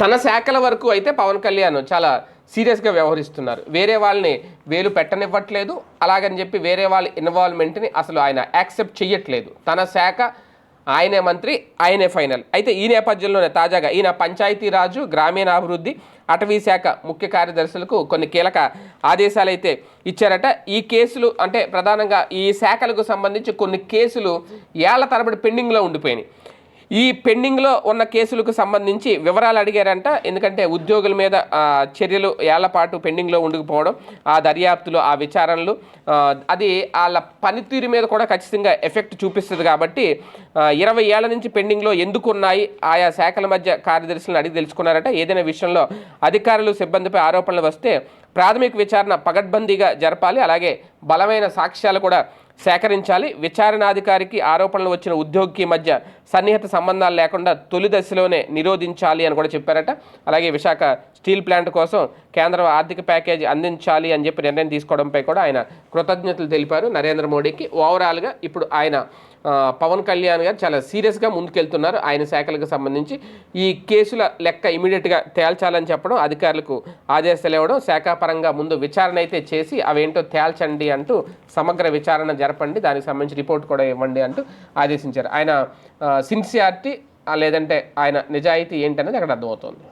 తన శాఖల వరకు అయితే పవన్ కళ్యాణ్ చాలా సీరియస్గా వ్యవహరిస్తున్నారు. వేరే వాళ్ళని వేలు పెట్టనివ్వట్లేదు. అలాగని చెప్పి వేరే వాళ్ళ ఇన్వాల్వ్మెంట్ని అసలు ఆయన యాక్సెప్ట్ చెయ్యట్లేదు. తన శాఖ ఆయనే మంత్రి ఆయనే ఫైనల్ అయితే ఈ నేపథ్యంలోనే తాజాగా ఈయన పంచాయతీరాజు గ్రామీణాభివృద్ధి అటవీ శాఖ ముఖ్య కార్యదర్శులకు కొన్ని కీలక ఆదేశాలు అయితే ఇచ్చారట. ఈ కేసులు అంటే ప్రధానంగా ఈ శాఖలకు సంబంధించి కొన్ని కేసులు ఏళ్ళ తరబడి పెండింగ్లో ఉండిపోయినాయి. ఈ పెండింగ్లో ఉన్న కేసులకు సంబంధించి వివరాలు అడిగారంట. ఎందుకంటే ఉద్యోగుల మీద చర్యలు ఏళ్ళపాటు పెండింగ్లో ఉండకపోవడం ఆ దర్యాప్తులు ఆ విచారణలు అది వాళ్ళ పనితీరు మీద కూడా ఖచ్చితంగా ఎఫెక్ట్ చూపిస్తుంది కాబట్టి ఇరవై ఏళ్ళ నుంచి పెండింగ్లో ఎందుకు ఉన్నాయి ఆయా శాఖల మధ్య కార్యదర్శులను అడిగి తెలుసుకున్నారట. ఏదైనా విషయంలో అధికారులు సిబ్బందిపై ఆరోపణలు వస్తే ప్రాథమిక విచారణ పగడ్బందీగా జరపాలి. అలాగే బలమైన సాక్ష్యాలు కూడా సేకరించాలి. విచారణాధికారికి ఆరోపణలు వచ్చిన ఉద్యోగికి మధ్య సన్నిహిత సంబంధాలు లేకుండా తొలి దశలోనే నిరోధించాలి అని కూడా చెప్పారట. అలాగే విశాఖ స్టీల్ ప్లాంట్ కోసం కేంద్రం ఆర్థిక ప్యాకేజీ అందించాలి అని చెప్పి నిర్ణయం తీసుకోవడంపై కూడా ఆయన కృతజ్ఞతలు తెలిపారు. నరేంద్ర మోడీకి ఓవరాల్గా ఇప్పుడు ఆయన పవన్ కళ్యాణ్ గారు చాలా సీరియస్గా ముందుకెళ్తున్నారు. ఆయన శాఖలకు సంబంధించి ఈ కేసుల లెక్క ఇమీడియట్గా తేల్చాలని చెప్పడం అధికారులకు ఆదేశాలు ఇవ్వడం శాఖాపరంగా ముందు విచారణ అయితే చేసి అవేంటో తేల్చండి అంటూ సమగ్ర విచారణ జరపండి దానికి సంబంధించి రిపోర్ట్ కూడా ఇవ్వండి అంటూ ఆదేశించారు. ఆయన సిన్సియారిటీ లేదంటే ఆయన నిజాయితీ ఏంటనేది అక్కడ అర్థమవుతుంది.